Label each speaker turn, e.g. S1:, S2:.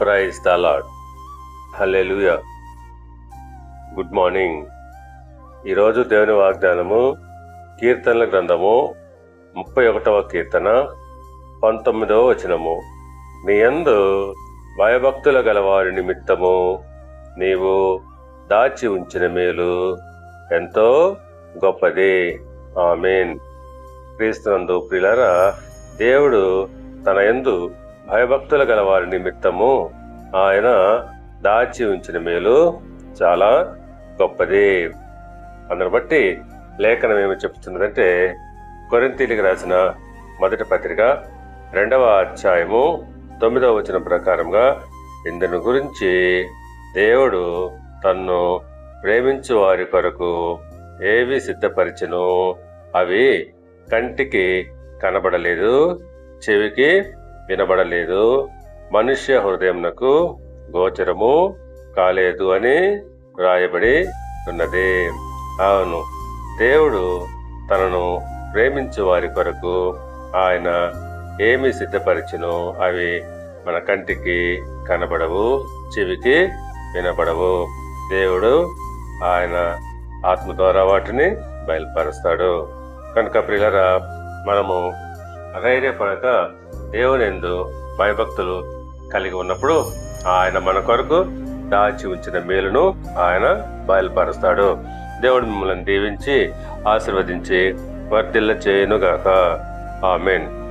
S1: Praise the lord good morning ఈరోజు దేవుని వాగ్దానము కీర్తనల గ్రంథము ముప్పై ఒకటవ కీర్తన పంతొమ్మిదవ వచనము. నీ యందు భయభక్తుల గలవారి నిమిత్తము నీవు దాచి ఉంచిన మేలు ఎంతో గొప్పది. ఆమెన్. క్రీస్తునందు ప్రిలరా దేవుడు తన యందు భయభక్తుల గల వారి నిమిత్తము ఆయన దాచి ఉంచిన మేలు చాలా గొప్పది. అందును బట్టి లేఖనం ఏమి చెప్తున్నదంటే కొరింతీలికి రాసిన మొదటి పత్రిక రెండవ అధ్యాయము తొమ్మిదవ వచనం ప్రకారంగా ఇందును గురించి దేవుడు తన్ను ప్రేమించు వారి కొరకు ఏవి సిద్ధపరిచినో? అవి కంటికి కనబడలేదు చెవికి వినబడలేదు. మనుష్య హృదయంనకు గోచరము కాలేదు అని వ్రాయబడి ఉన్నది. అవును దేవుడు తనను ప్రేమించు వారి కొరకు ఆయన ఏమి సిద్ధపరిచినో అవి మన కంటికి కనబడవు చెవికి వినబడవు. దేవుడు ఆయన ఆత్మ ద్వారా వాటిని బయలుపరుస్తాడు. కనుక ప్రియులరా మనము ధైర్యపడక దేవునిందు భయభక్తులు కలిగి ఉన్నప్పుడు ఆయన మన కొరకు దాచి ఉంచిన మేలును ఆయన బయలుపరుస్తాడు. దేవుడు మిమ్మల్ని దీవించి ఆశీర్వదించి వర్ధిల్ల చేయనుగాక ఆమెన్.